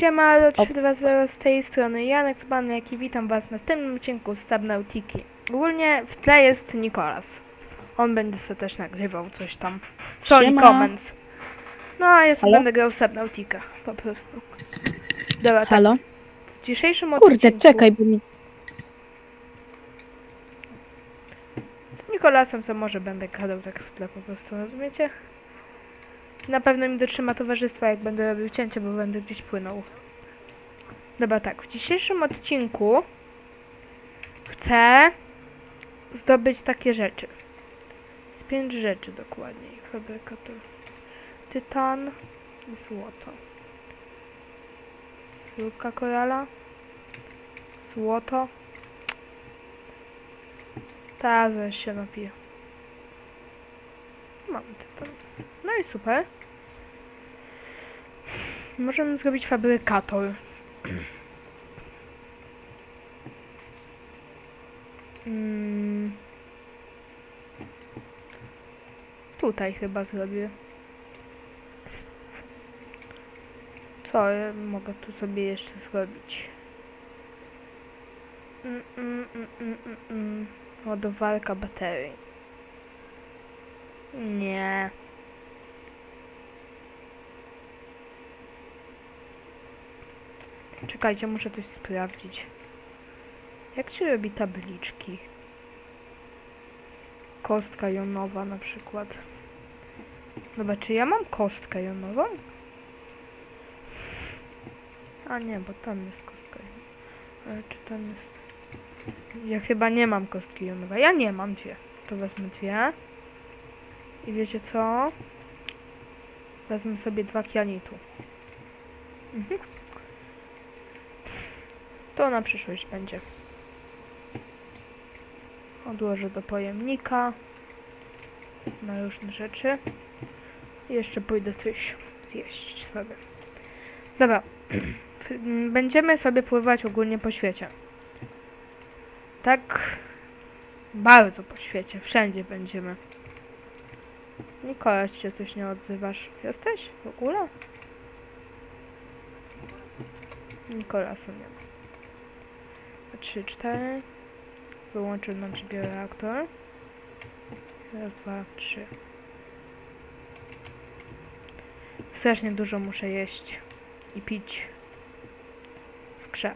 Siema, Lot320 z tej strony Janek Cbanek i witam was w następnym odcinku z Subnautiki. Ogólnie w tle jest Nikolas. On będzie sobie też nagrywał coś tam. Sony Siema. Comments. No a ja sobie Halo? będę grał w Subnautica, po prostu. Dobra, tak. Halo? W dzisiejszym Kurde, odcinku czekaj, bo mi... z Nikolasem co może będę gadał tak w tle po prostu, rozumiecie? Na pewno mi dotrzyma towarzystwa, jak będę robił cięcie, bo będę gdzieś płynął. Dobra, tak. W dzisiejszym odcinku chcę zdobyć takie rzeczy. Z pięć rzeczy dokładniej. Fabrykator. Tytan i złoto. Rurka korala. Złoto. Ta, zaraz się napiję. Mam tytan. No i super. Możemy zrobić fabrykator. Mm. Tutaj chyba zrobię. Co ja mogę tu sobie jeszcze zrobić? Mm, mm, mm, mm, mm, mm. Ładowarka baterii. Nie. Czekajcie, muszę coś sprawdzić. Jak się robi tabliczki? Kostka jonowa na przykład. Dobra, czy ja mam kostkę jonową? A nie, bo tam jest kostka. Ale czy tam jest... Ja chyba nie mam kostki jonowej. Ja nie mam dwie. To wezmę dwie. I wiecie co? Wezmę sobie dwa kianitu. Mhm. To na przyszłość będzie. Odłożę do pojemnika. Na różne rzeczy. Jeszcze pójdę coś zjeść sobie. Dobra. Będziemy sobie pływać ogólnie po świecie. Tak bardzo po świecie. Wszędzie będziemy. Nikola, się coś nie odzywasz. Jesteś w ogóle? Nikolasa nie ma. 3, 4. Wyłączył nam się reaktor. Raz, dwa, trzy. Strasznie dużo muszę jeść i pić w grze.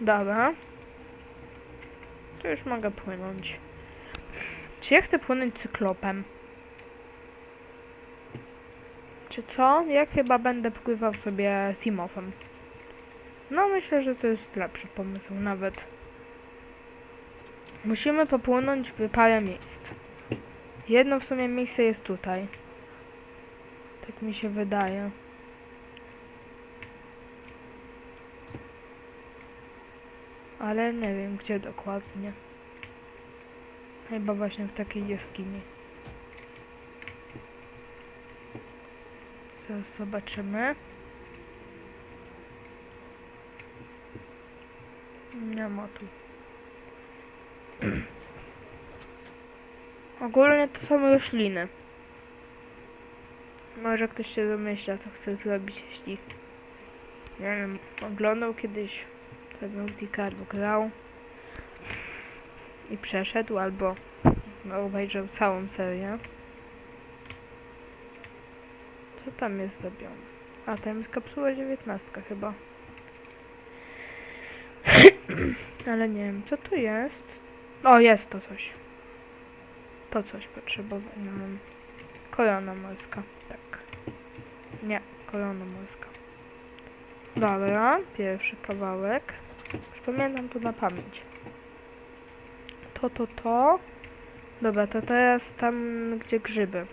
Dobra. To już mogę płynąć. Czy ja chcę płynąć cyklopem? Czy co? Ja chyba będę pływał sobie Simofem. No myślę, że to jest lepszy pomysł nawet. Musimy popłynąć w parę miejsc. Jedno w sumie miejsce jest tutaj. Tak mi się wydaje. Ale nie wiem gdzie dokładnie. Chyba właśnie w takiej jaskini. Zaraz zobaczymy. Nie ma tu. Ogólnie to są rośliny. Może ktoś się domyśla, co chce zrobić, jeśli nie wiem, oglądał kiedyś Subnautica albo grał i przeszedł, albo obejrzał całą serię. Co tam jest zrobione? A, tam jest kapsuła 19 chyba. Ale nie wiem, co tu jest. O, jest to coś. To coś potrzebowałem. Korona morska, tak. Nie, korona morska. Dobra, pierwszy kawałek. Już pamiętam to na pamięć. To, to, to. Dobra, to teraz tam, gdzie grzyby.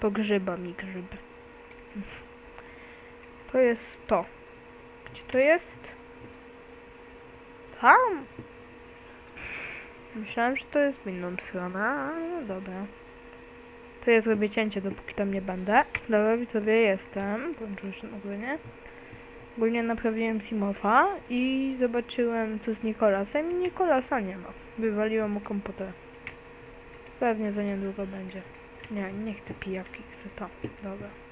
Pogrzyba mi grzyby. To jest to. Gdzie to jest? Tam. Myślałem, że to jest w inną stronę, ale no dobra. To ja zrobię cięcie, dopóki tam nie będę. Dobra, widzowie, jestem. Włączył się ogólnie. Ogólnie naprawiłem Simofa i zobaczyłem co z Nikolasem i Nikolasa nie ma. Wywaliłem mu komputer. Pewnie za niedługo będzie. Nie, nie chcę pijawki, chcę to. Dobra.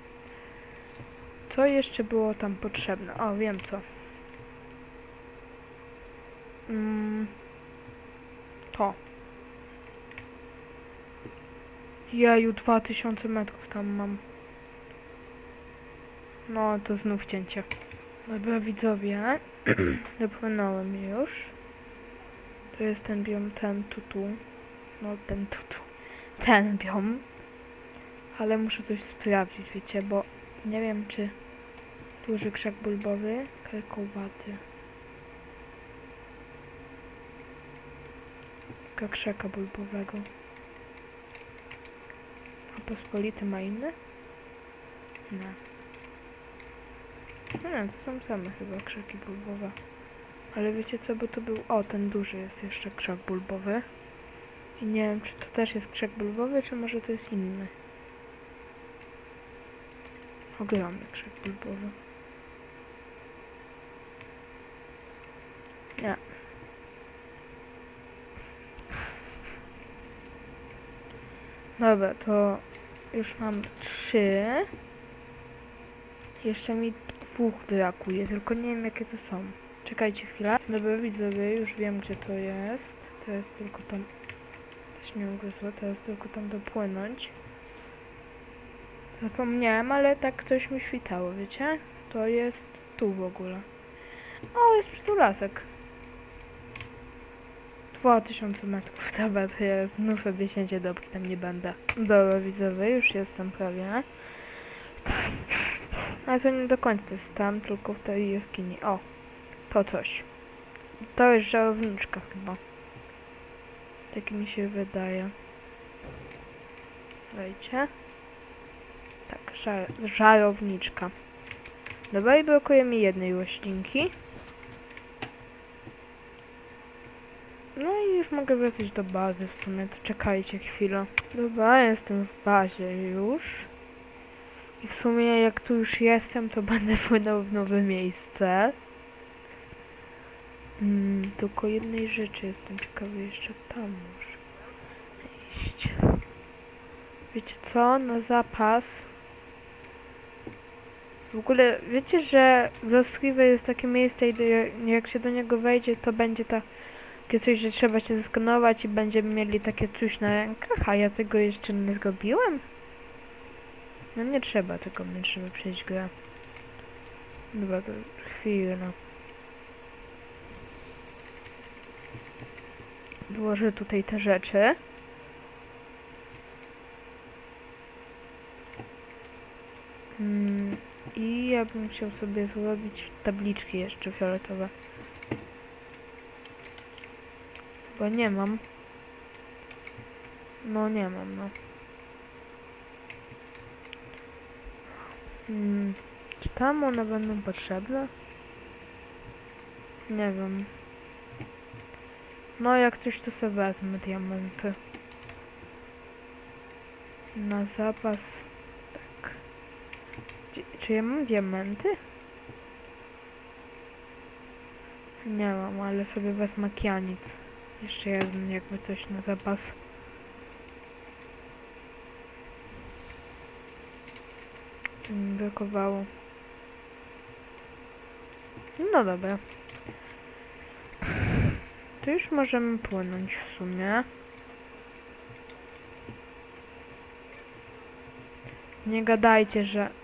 Co jeszcze było tam potrzebne? O, wiem co. Mm, to. Jeju, 2000 metrów tam mam. No, to znów cięcie. Dobra, widzowie. Dopłynąłem już. To jest ten biom, ten tutu. No, ten tutu. Ten biom. Ale muszę coś sprawdzić, wiecie, bo nie wiem, czy duży krzak bulbowy, kelkowaty. Taka krzaka bulbowego. A pospolity ma inny? Nie. No nie, to są same chyba krzaki bulbowe. Ale wiecie co, bo to był... O, ten duży jest jeszcze krzak bulbowy. I nie wiem, czy to też jest krzak bulbowy, czy może to jest inny. Ogromny krzak bulbowy. Nie. Dobra, to już mam trzy. Jeszcze mi dwóch brakuje, tylko nie wiem jakie to są. Czekajcie chwilę. Dobra, widzowie, już wiem gdzie to jest. To jest tylko tam... Też mnie ugryzło, teraz tylko tam dopłynąć. Zapomniałem, ale tak coś mi świtało, wiecie? To jest tu w ogóle. O, jest przytulasek. 2000 metrów, to ja znów obieśnięcie dobki tam nie będę. Dobra, widzowie, już jestem prawie. Ale to nie do końca jest tam, tylko w tej jaskini. O, to coś. To jest żarowniczka chyba. Tak mi się wydaje. Wejdźcie. Tak, żar żarowniczka. Dobra, i brakuje mi jednej roślinki. No i już mogę wracać do bazy w sumie, to czekajcie chwilę. Dobra, jestem w bazie już. I w sumie jak tu już jestem, to będę płynął w nowe miejsce. Mm, tylko jednej rzeczy jestem ciekawy, jeszcze tam muszę iść. Wiecie co? Na zapas. W ogóle wiecie, że w Lost River jest takie miejsce, gdzie jak się do niego wejdzie, to będzie ta takie coś, że trzeba się zeskanować i będziemy mieli takie coś na rękach, a ja tego jeszcze nie zrobiłem? No nie trzeba tego, nie trzeba przejść grę. Dobra, to chwilę. no. Włożę tutaj te rzeczy. Mm, I ja bym chciał sobie zrobić tabliczki jeszcze fioletowe. Bo nie mam. No nie mam, no. Hmm. Czy tam one będą potrzebne? Nie wiem. No jak coś to sobie wezmę diamenty. Na zapas. Czy ja mam diamenty? Nie mam, ale sobie wezmę kianit. Jeszcze jeden jakby coś na zapas. Mi brakowało. No dobra. To już możemy płynąć w sumie. Nie gadajcie, że...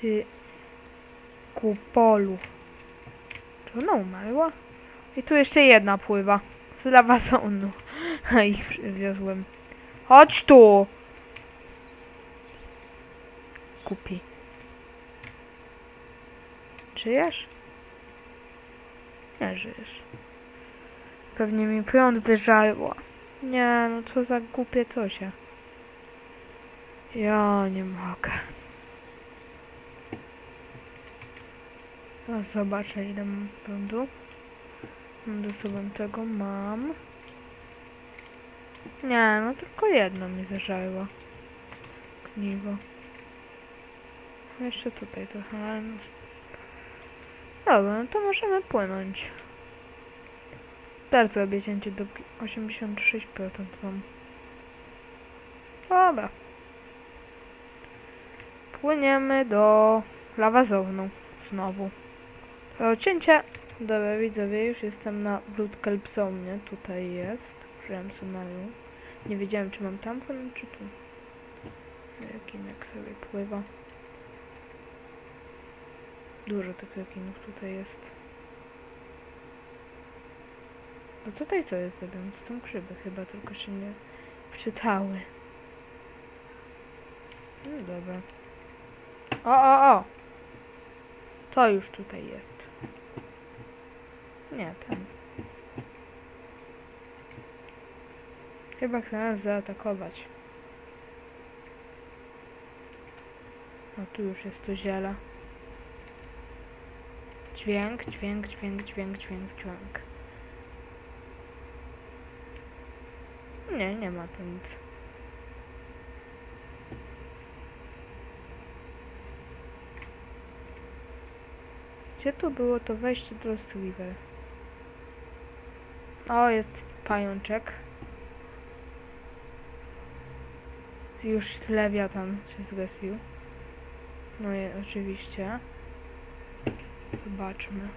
Ty... Kupolu. Czy ona umarła? I tu jeszcze jedna pływa. Z lawazonu. I przywiozłem. Chodź tu! Kupi. Żyjesz? Nie żyjesz. Pewnie mi prąd wyżarła. Nie, no co za głupie cosie. Ja nie mogę. No, zobaczę ile mam prądu. Mam sobą tego, mam. Nie, no tylko jedno mi zażarło. Gniwo. Jeszcze tutaj trochę, ale no... Dobra, no to możemy płynąć. Zrobię cięcie do 86% mam. Dobra. Płyniemy do lawazownu znowu. Cięcie. Dobra, widzowie, już jestem na Bloodkelp Zone. Tutaj jest. Użyłem sumaru. Nie wiedziałem, czy mam tam płynąć, czy tu. Rekinek sobie pływa. Dużo tych rekinów tutaj jest. No tutaj co jest zrobione? To są grzyby chyba, tylko się nie wczytały. No dobra. O, o, o! To już tutaj jest. Nie, ten. Chyba chce nas zaatakować. No tu już jest to ziele. Dźwięk, dźwięk, dźwięk, dźwięk, dźwięk, dźwięk. Nie, nie ma tu nic. Gdzie tu było to wejście do Lost? O, jest pajączek. Już lewiatan się zrespił. No i oczywiście. Zobaczmy.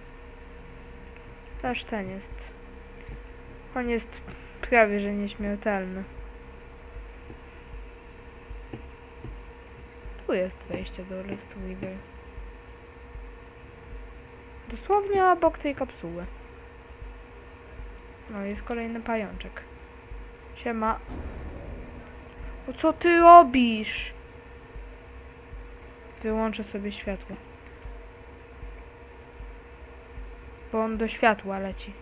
Też ten jest. On jest prawie że nieśmiertelny. Tu jest wejście do Lost River. Dosłownie obok tej kapsuły. No jest kolejny pajączek. Siema. O co ty robisz? Wyłączę sobie światło. Bo on do światła leci.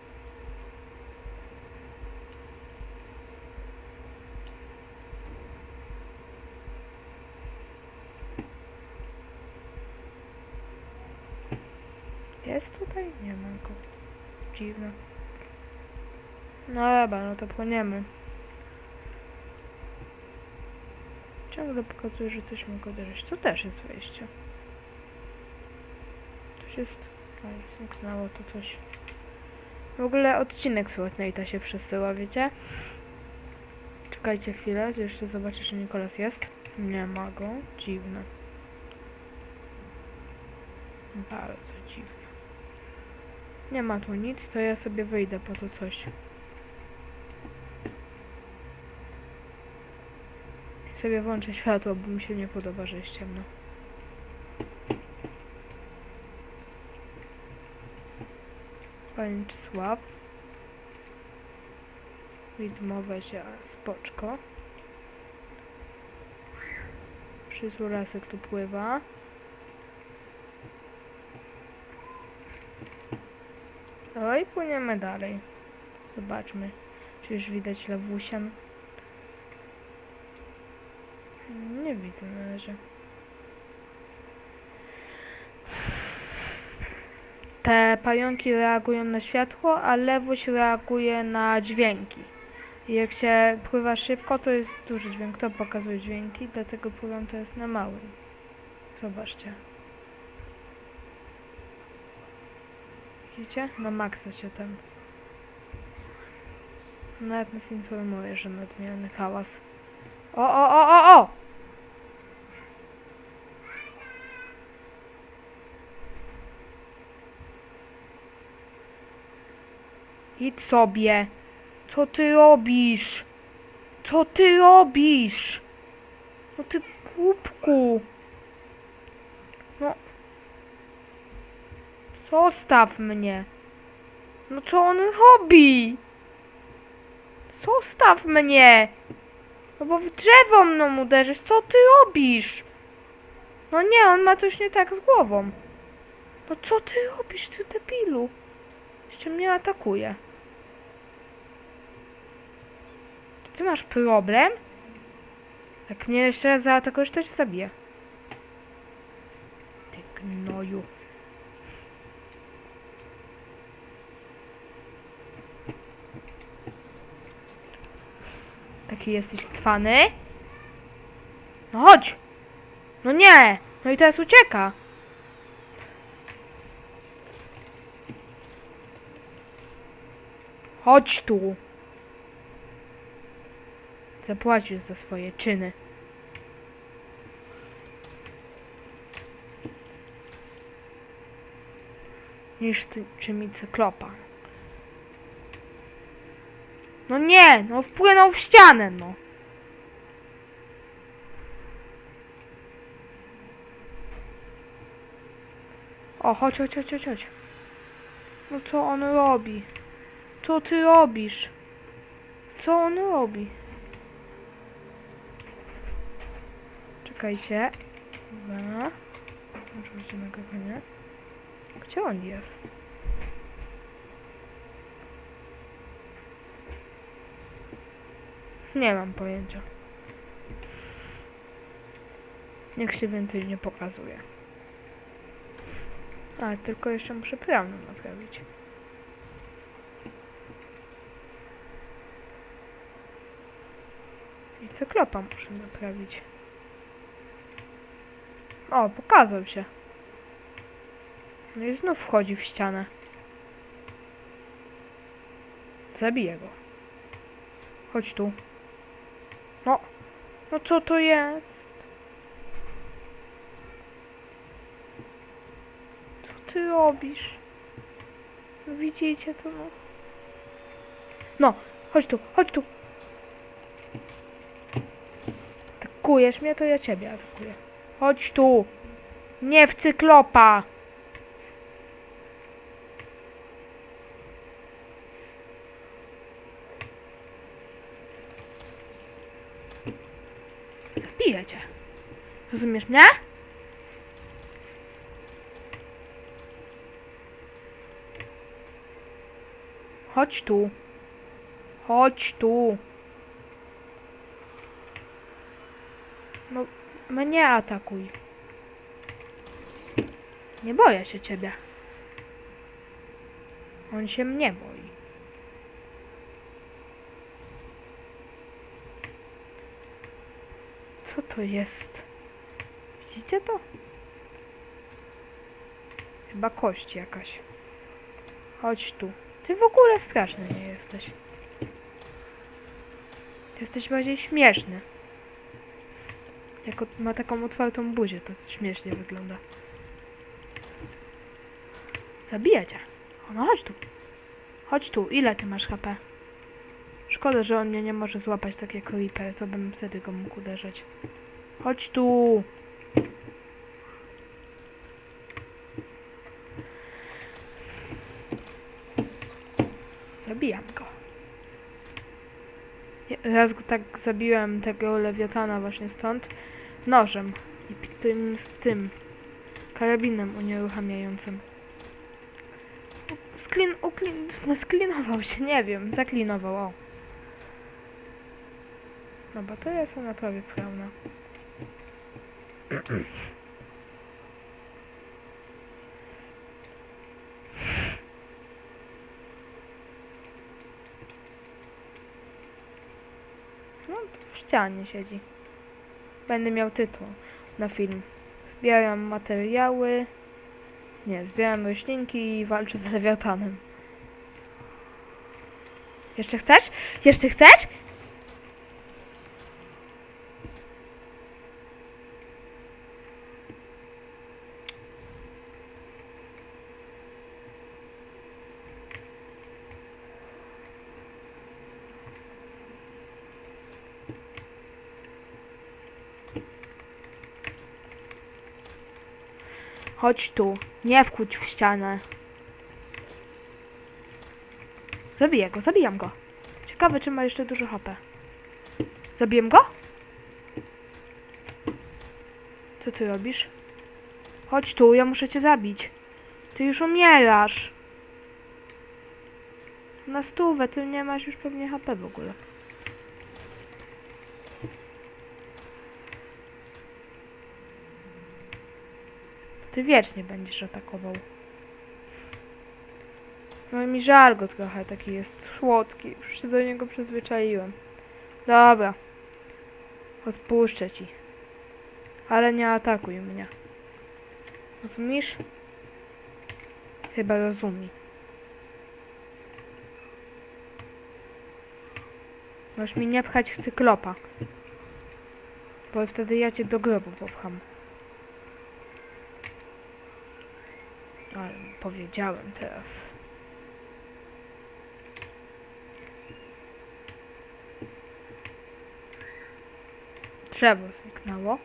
Jest tutaj? Nie ma go. Dziwne. No dobra, no to płyniemy. Ciągle pokazuje, że coś mogę uderzyć. To też jest wejście. Coś jest... Oj, zniknęło to coś. W ogóle odcinek z Fortnite'a się przesyła, wiecie? Czekajcie chwilę, jeszcze zobaczę, czy Nikolas jest. Nie ma go. Dziwne. Bardzo dziwne. Nie ma tu nic, to ja sobie wyjdę po to coś. Sobie włączę światło, bo mi się nie podoba, że jest ciemno. Czesław. Widmowe się spoczko. Przyzulasek tu pływa. Oj, płyniemy dalej. Zobaczmy, czy już widać lawusian. Nie widzę na razie. Te pająki reagują na światło, a lewuś reaguje na dźwięki. Jak się pływa szybko, to jest duży dźwięk. To pokazuje dźwięki, dlatego pływam teraz na małym. Zobaczcie. Widzicie? Na maksa się ten. Nawet nas informuje, że nadmierny hałas. O, o, o, o, o! Idź sobie. Co ty robisz? Co ty robisz? No ty głupku. No. Zostaw mnie. No co on robi? Zostaw mnie. No bo w drzewo mną uderzysz. Co ty robisz? No nie, on ma coś nie tak z głową. No co ty robisz, ty debilu? Jeszcze mnie atakuje. Czy ty masz problem? Jak mnie jeszcze raz zaatakujesz, to cię zabiję. Ty gnoju. Taki jesteś stwany? No chodź! No nie! No i teraz ucieka. Chodź tu. Zapłacisz za swoje czyny. Niż czy cyklopa. No nie, no wpłynął w ścianę, no. O, chodź, chodź, chodź, chodź, chodź. No co on robi? Co ty robisz? Co on robi? Czekajcie. Dobra. Oczywiście nagrywanie. Gdzie on jest? Nie mam pojęcia. Niech się więcej nie pokazuje. A, tylko jeszcze muszę prawną naprawić. I cyklopa muszę naprawić. O, pokazał się. No i znów wchodzi w ścianę. Zabiję go. Chodź tu. No. No co to jest? Co ty robisz? No widzicie to no. No, chodź tu, chodź tu. Atakujesz mnie, to ja ciebie atakuję. Chodź tu. Nie w cyklopa. Zabiję cię. Rozumiesz mnie? Chodź tu. Chodź tu. No, mnie atakuj. Nie boję się ciebie. On się mnie boi. Co to jest? Widzicie to? Chyba kość jakaś. Chodź tu. Ty w ogóle straszny nie jesteś. Jesteś bardziej śmieszny. Jak ma taką otwartą buzię, to śmiesznie wygląda. Zabiję cię. O, no chodź tu. Chodź tu. Ile ty masz HP? Szkoda, że on mnie nie może złapać tak jak Reaper, to bym wtedy go mógł uderzać. Chodź tu. Zabijam go. Raz tak zabiłem, tego lewiatana właśnie stąd, nożem i tym, z tym karabinem unieruchamiającym. Sklin, uklin, sklinował się, nie wiem, zaklinował, o. No bo to jest ona prawie pełna. No, w ścianie siedzi. Będę miał tytuł na film. Zbieram materiały. Nie, zbieram roślinki i walczę z lewiatanem. Jeszcze chcesz? Jeszcze chcesz? Chodź tu. Nie wkłóć w ścianę. Zabiję go, zabijam go. Ciekawe, czy ma jeszcze dużo HP. Zabiję go? Co ty robisz? Chodź tu, ja muszę cię zabić. Ty już umierasz. Na stówę, ty nie masz już pewnie HP w ogóle. Ty wiecznie będziesz atakował. No i mi żal go trochę, taki jest słodki. Już się do niego przyzwyczaiłem. Dobra. Odpuszczę ci. Ale nie atakuj mnie. Rozumiesz? Chyba rozumie. Możesz mi nie pchać w cyklopa. Bo wtedy ja cię do grobu popcham. Ale powiedziałem teraz. Drzewo zniknęło.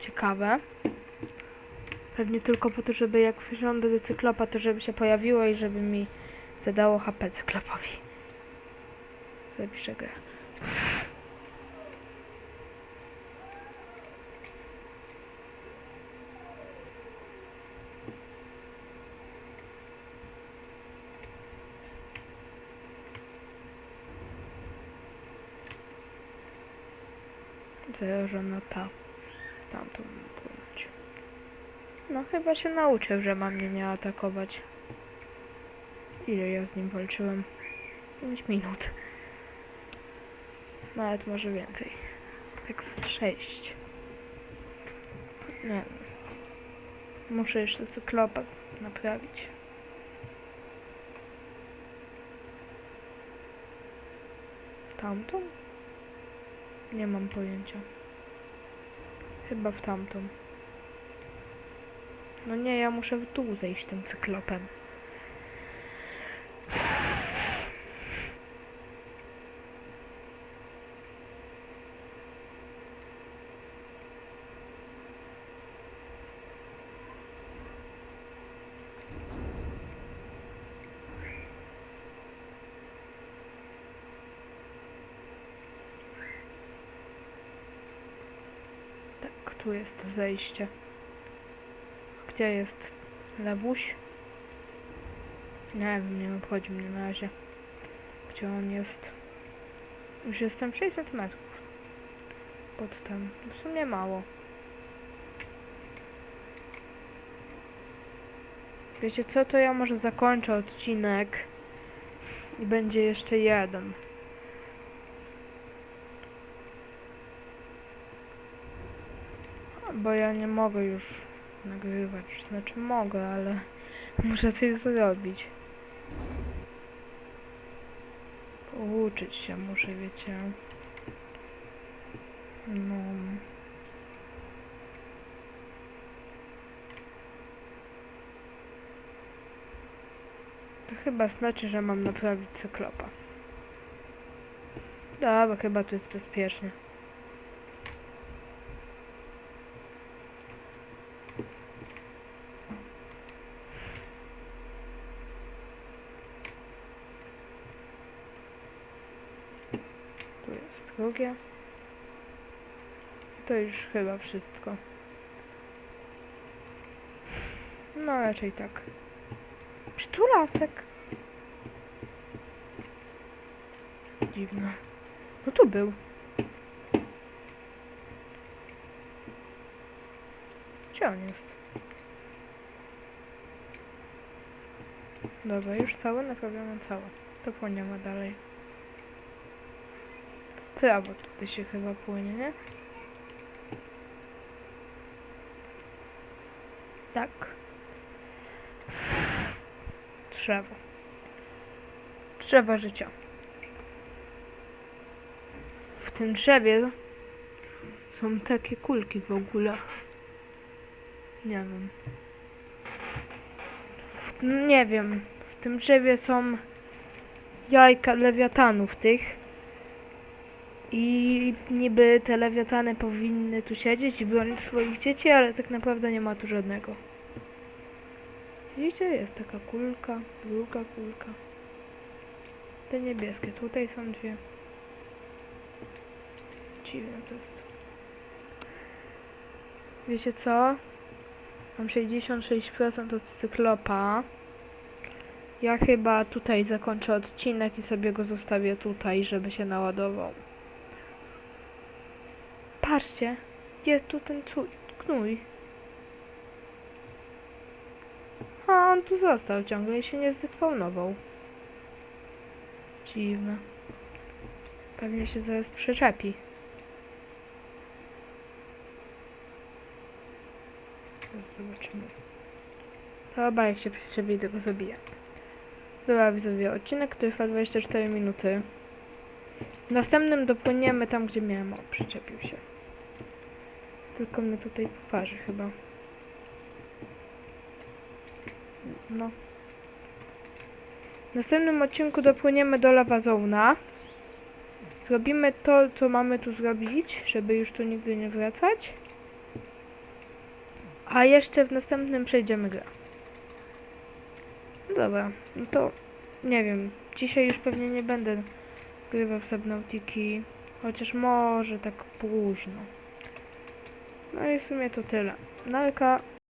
Ciekawe. Pewnie tylko po to, żeby jak wsiądę do cyklopa, to żeby się pojawiło i żeby mi zadało HP cyklopowi. Zapiszę grę. Założona ta. Tamtą płynąć. No chyba się nauczył, że ma mnie nie atakować. Ile ja z nim walczyłem? 5 minut. Nawet może więcej. Tak z 6. Nie wiem. Muszę jeszcze cyklopa naprawić. Tamtą? Nie mam pojęcia. Chyba w tamtą. No nie, ja muszę w dół zejść tym cyklopem. Tak, tu jest zejście. Gdzie jest lewuś? Nie wiem, nie obchodzi mnie na razie. Gdzie on jest? Już jestem 600 metrów. Pod tym. W sumie mało. Wiecie co, to ja może zakończę odcinek i będzie jeszcze jeden. Bo ja nie mogę już nagrywać. Znaczy mogę, ale muszę coś zrobić. Pouczyć się muszę, wiecie. No. To chyba znaczy, że mam naprawić cyklopa. Dobra, chyba to jest bezpiecznie. Tu jest drugie. To już chyba wszystko. No raczej tak. Przytulasek. Dziwne. No tu był. Gdzie on jest? Dobra, już całe, naprawione całe. To płyniemy dalej. Prawo tutaj się chyba płynie, nie? Tak. Drzewo. Drzewo życia. W tym drzewie są takie kulki w ogóle. Nie wiem. W, nie wiem. W tym drzewie są jajka lewiatanów tych. I niby te lewiatany powinny tu siedzieć i bronić swoich dzieci, ale tak naprawdę nie ma tu żadnego. Widzicie? Jest taka kulka, druga kulka. Te niebieskie, tutaj są dwie. Dziwne to jest. Wiecie co? Mam 66% od cyklopa. Ja chyba tutaj zakończę odcinek i sobie go zostawię tutaj, żeby się naładował. Patrzcie, jest tu ten knój. A on tu został ciągle i się nie zdespawnował. Dziwne. Pewnie się zaraz przyczepi. Zobaczymy. Chyba jak się przyczepi, to go zabija. Dobra widzowie, odcinek trwa 24 minuty. W następnym dopłyniemy tam, gdzie miałem. O, przyczepił się. Tylko mnie tutaj poparzy chyba. No. W następnym odcinku dopłyniemy do Lawazona. Zrobimy to, co mamy tu zrobić, żeby już tu nigdy nie wracać. A jeszcze w następnym przejdziemy grę. No dobra, no to nie wiem. Dzisiaj już pewnie nie będę grywał w Subnautiki. Chociaż może tak późno. No i w sumie to tyle. Narka.